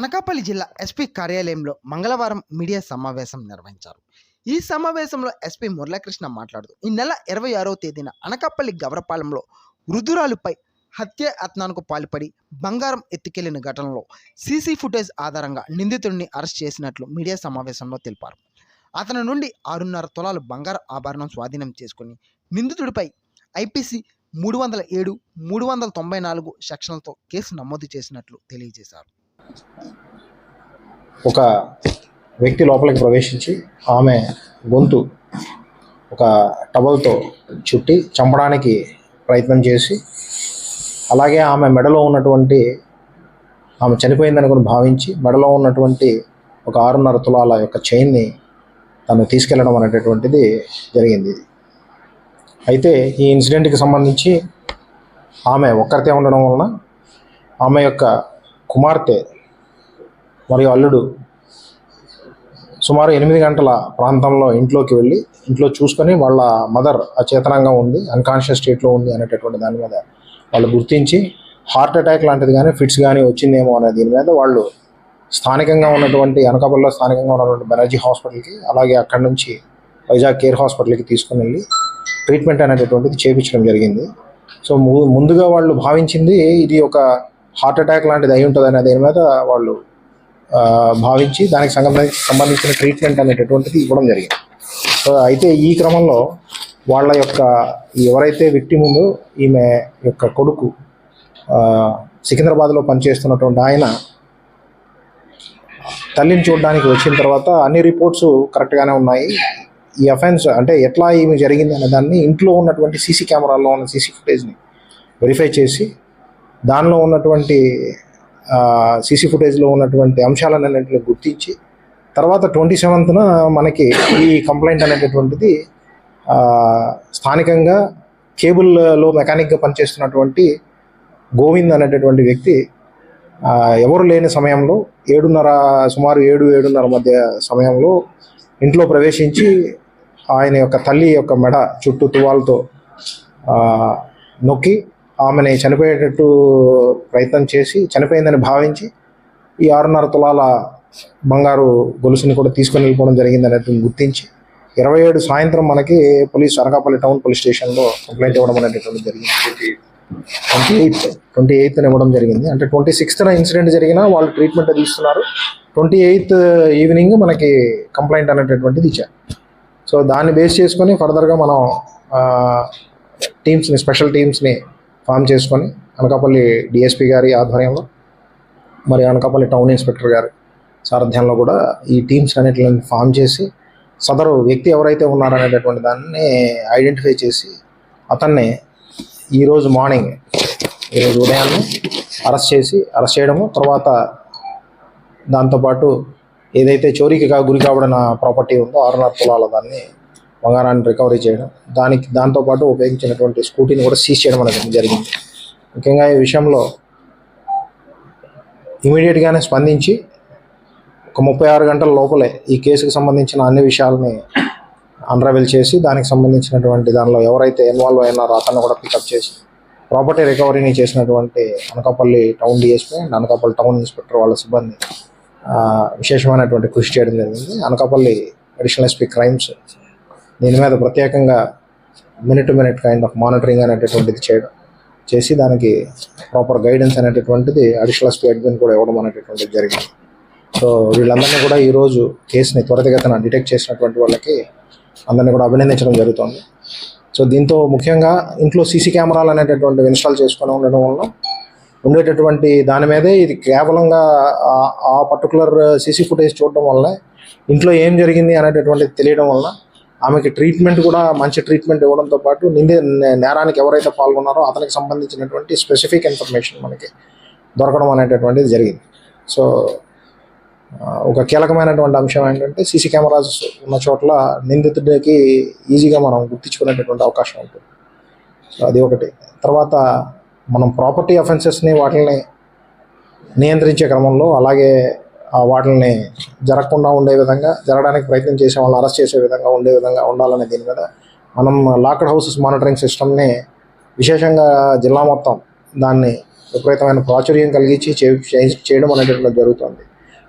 అనకాపల్లి జిల్లా ఎస్పీ కార్యాలయంలో మంగళవారం మీడియా సమావేశం నిర్వహించారు. ఈ సమావేశంలో ఎస్పీ మురళీకృష్ణ మాట్లాడుతూ ఈ నెల ఇరవై ఆరవ తేదీన అనకాపల్లి గవరపాలెంలో వృధురాలుపై హత్య యత్నానికి పాల్పడి బంగారం ఎత్తుకెళ్ళిన ఘటనలో సీసీ ఫుటేజ్ ఆధారంగా నిందితుడిని అరెస్ట్ చేసినట్లు మీడియా సమావేశంలో తెలిపారు. అతని నుండి ఆరున్నర తులాలు బంగారు ఆభరణం స్వాధీనం చేసుకుని నిందితుడిపై ఐపీసీ మూడు వందల ఏడు మూడు వందల తొంభై నాలుగు సెక్షన్లతో కేసు నమోదు చేసినట్లు తెలియజేశారు. ఒక వ్యక్తి లోపలికి ప్రవేశించి ఆమె గొంతు ఒక టవల్తో చుట్టి చంపడానికి ప్రయత్నం చేసి అలాగే ఆమె మెడలో ఉన్నటువంటి ఆమె చనిపోయిందని కూడా భావించి మెడలో ఉన్నటువంటి ఒక ఆరున్నర తులాల యొక్క చైన్ని తను తీసుకెళ్ళడం అనేటటువంటిది జరిగింది. అయితే ఈ ఇన్సిడెంట్కి సంబంధించి ఆమె ఒక్కరితే ఉండడం వలన ఆమె యొక్క కుమార్తె మరియు అల్లుడు సుమారు ఎనిమిది గంటల ప్రాంతంలో ఇంట్లోకి వెళ్ళి ఇంట్లో చూసుకొని వాళ్ళ మదర్ అచేతనంగా ఉంది అన్కాన్షియస్ స్టేట్లో ఉంది అనేటటువంటి దాని మీద వాళ్ళు గుర్తించి హార్ట్ అటాక్ లాంటిది కానీ ఫిట్స్ కానీ వచ్చిందేమో అనే దీని మీద వాళ్ళు స్థానికంగా ఉన్నటువంటి అనకాపల్లిలో స్థానికంగా ఉన్నటువంటి బెనర్జీ హాస్పిటల్కి అలాగే అక్కడి నుంచి వైజాగ్ కేర్ హాస్పిటల్కి తీసుకుని వెళ్ళి ట్రీట్మెంట్ అనేటటువంటిది చేయించడం జరిగింది. సో ము- ముందుగా వాళ్ళు భావించింది ఇది ఒక హార్ట్ అటాక్ లాంటిది అయి ఉంటుంది అనే దీని మీద వాళ్ళు భావించి దానికి సంబంధించి సంబంధించిన ట్రీట్మెంట్ అనేటటువంటిది ఇవ్వడం జరిగింది. సో అయితే ఈ క్రమంలో వాళ్ళ యొక్క ఎవరైతే వ్యక్తి ముందు ఈమె యొక్క కొడుకు సికింద్రాబాద్లో పనిచేస్తున్నటువంటి ఆయన తల్లిని చూడడానికి వచ్చిన తర్వాత అన్ని రిపోర్ట్స్ కరెక్ట్గానే ఉన్నాయి. ఈ అఫెన్స్ అంటే ఎట్లా ఈమె జరిగింది అనే దాన్ని ఇంట్లో ఉన్నటువంటి సీసీ కెమెరాల్లో ఉన్న సీసీ ఫుటేజ్ని వెరిఫై చేసి దానిలో ఉన్నటువంటి సీసీ ఫుటేజ్లో ఉన్నటువంటి అంశాలన్నింటిని గుర్తించి తర్వాత ట్వంటీ సెవెంత్న మనకి ఈ కంప్లైంట్ అనేటటువంటిది స్థానికంగా కేబుల్లో మెకానిక్గా పనిచేస్తున్నటువంటి గోవింద్ అనేటటువంటి వ్యక్తి ఎవరు లేని సమయంలో ఏడున్నర సుమారు ఏడు ఏడున్నర మధ్య సమయంలో ఇంట్లో ప్రవేశించి ఆయన యొక్క తల్లి యొక్క మెడ చుట్టూ తువాలతో నొక్కి ఆమెని చనిపోయేటట్టు ప్రయత్నం చేసి చనిపోయిందని భావించి ఈ ఆరున్నర తులాల బంగారు గొలుసుని కూడా తీసుకొని వెళ్ళిపోవడం జరిగిందనేది గుర్తించి ఇరవై ఏడు సాయంత్రం మనకి పోలీస్ అనకాపల్లి టౌన్ పోలీస్ స్టేషన్లో కంప్లైంట్ ఇవ్వడం అనేటటువంటి జరిగింది. ట్వంటీ ఎయిత్ ట్వంటీ ఎయిత్ ఇవ్వడం జరిగింది. అంటే ట్వంటీ సిక్స్త్న ఇన్సిడెంట్ జరిగినా వాళ్ళు ట్రీట్మెంట్ తీస్తున్నారు ట్వంటీ ఎయిత్ ఈవినింగ్ మనకి కంప్లైంట్ అనేటటువంటిది ఇచ్చారు. సో దాన్ని బేస్ చేసుకొని ఫర్దర్గా మనం టీమ్స్ని స్పెషల్ టీమ్స్ని ఫామ్ చేసుకొని అనకాపల్లి డిఎస్పీ గారి ఆధ్వర్యంలో మరి అనకాపల్లి టౌన్ ఇన్స్పెక్టర్ గారి సారథ్యంలో కూడా ఈ టీమ్స్ అన్నిటిని ఫామ్ చేసి సదరు వ్యక్తి ఎవరైతే ఉన్నారనేటటువంటి దాన్ని ఐడెంటిఫై చేసి అతన్ని ఈరోజు మార్నింగ్ ఈరోజు ఉదయాన్నే అరెస్ట్ చేసి అరెస్ట్ చేయడము తర్వాత దాంతోపాటు ఏదైతే చోరీకి గురి కావడిన ప్రాపర్టీ ఉందో ఆరున్నర తులాల దాన్ని బంగారాన్ని రికవరీ చేయడం దానికి దాంతోపాటు ఉపయోగించినటువంటి స్కూటీని కూడా సీజ్ చేయడం అనేది జరిగింది. ముఖ్యంగా ఈ విషయంలో ఇమీడియట్గానే స్పందించి ఒక ముప్పై ఆరు గంటల లోపలే ఈ కేసుకు సంబంధించిన అన్ని విషయాలని అన్రవెల్ చేసి దానికి సంబంధించినటువంటి దానిలో ఎవరైతే ఇన్వాల్వ్ అయినారో అతన్ని కూడా పికప్ చేసి ప్రాపర్టీ రికవరీని చేసినటువంటి Anakapalli town DSP and Anakapalli town inspector వాళ్ళ సిబ్బంది విశేషమైనటువంటి కృషి చేయడం జరిగింది. అనకాపల్లి అడిషనల్ ఎస్పీ క్రైమ్స్ దీని మీద ప్రత్యేకంగా minute to minute kind of monitoring అనేటటువంటిది చేయడం చేసి దానికి ప్రాపర్ గైడెన్స్ అనేటటువంటిది అడిషనల్ ఎస్పీ అడ్మిన్ కూడా ఇవ్వడం అనేటటువంటిది జరిగింది. సో వీళ్ళందరినీ కూడా ఈరోజు కేసుని త్వరితగతిన డిటెక్ట్ చేసినటువంటి వాళ్ళకి అందరినీ కూడా అభినందించడం జరుగుతుంది. సో దీంతో ముఖ్యంగా ఇంట్లో సీసీ కెమెరాలు అనేటటువంటివి ఇన్స్టాల్ చేసుకొని ఉండడం వల్ల ఉండేటటువంటి దాని మీదే ఇది కేవలంగా ఆ- ఆ పర్టికులర్ సీసీ ఫుటేజ్ చూడడం వల్ల ఇంట్లో ఏం జరిగింది అనేటటువంటిది తెలియడం వల్ల ఆమెకి ట్రీట్మెంట్ కూడా మంచి ట్రీట్మెంట్ ఇవ్వడంతో పాటు నిందే నేరానికి ఎవరైతే పాల్గొన్నారో అతనికి సంబంధించినటువంటి స్పెసిఫిక్ ఇన్ఫర్మేషన్ మనకి దొరకడం అనేటటువంటిది జరిగింది. సో ఒక కీలకమైనటువంటి అంశం ఏంటంటే సీసీ కెమెరాస్ ఉన్న చోట్ల నిందితుడికి ఈజీగా మనం గుర్తించుకునేటటువంటి అవకాశం ఉంటుంది. సో అది ఒకటి. తర్వాత మనం ప్రాపర్టీ అఫెన్సెస్ని వాటిని నియంత్రించే క్రమంలో అలాగే వాటిని జరగకుండా ఉండే విధంగా జరగడానికి ప్రయత్నం చేసే వాళ్ళని అరెస్ట్ చేసే విధంగా ఉండే విధంగా ఉండాలనే దీని మీద మనం లాక్డ్ హౌసెస్ మానిటరింగ్ సిస్టమ్ని విశేషంగా జిల్లా మొత్తం దాన్ని విపరీతమైన ప్రాచుర్యం కలిగించి చేయడం అనేటటువంటి జరుగుతుంది.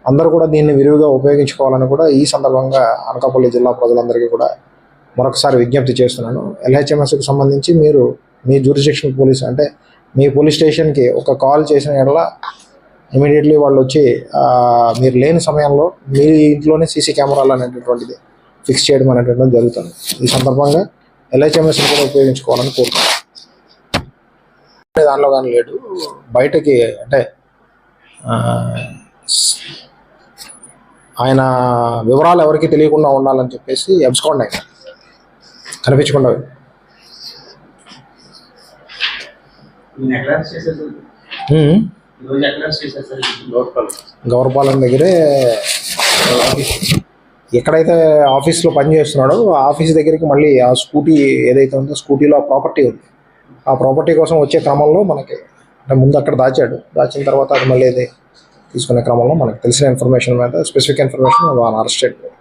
అందరూ కూడా దీన్ని విరివిగా ఉపయోగించుకోవాలని కూడా ఈ సందర్భంగా అనకాపల్లి జిల్లా ప్రజలందరికీ కూడా మరొకసారి విజ్ఞప్తి చేస్తున్నాను. ఎల్హెచ్ఎంఎస్కి సంబంధించి మీరు మీ జ్యూరిస్డిక్షన్ పోలీస్ అంటే మీ పోలీస్ స్టేషన్కి ఒక కాల్ చేసిన ఎడల ఇమీడియట్లీ వాళ్ళు వచ్చి మీరు లేని సమయంలో మీ ఇంట్లోనే సీసీ కెమెరాలు అనేటటువంటిది ఫిక్స్ చేయడం అనేటువంటిది జరుగుతుంది. ఈ సందర్భంగా ఎల్హెచ్ఎంఎస్ని కూడా ఉపయోగించుకోవాలని కోరుతున్నాను దానిలో కానీ లేడు. బయటకి అంటే ఆయన వివరాలు ఎవరికి తెలియకుండా ఉండాలని చెప్పేసి ఎబ్స్కాండ్ ఆయన కనిపించకుండా. ఈయన గౌరపాలెం దగ్గరే ఎక్కడైతే ఆఫీస్లో పని చేస్తున్నాడో ఆఫీస్ దగ్గరికి మళ్ళీ ఆ స్కూటీ ఏదైతే ఉందో స్కూటీలో ఆ ప్రాపర్టీ ఉంది. ఆ ప్రాపర్టీ కోసం వచ్చే క్రమంలో మనకి అంటే ముందు అక్కడ దాచాడు. దాచిన తర్వాత అది మళ్ళీ తీసుకునే క్రమంలో మనకి తెలిసిన ఇన్ఫర్మేషన్ మీద స్పెసిఫిక్ ఇన్ఫర్మేషన్ అరెస్ట్ చేయడం.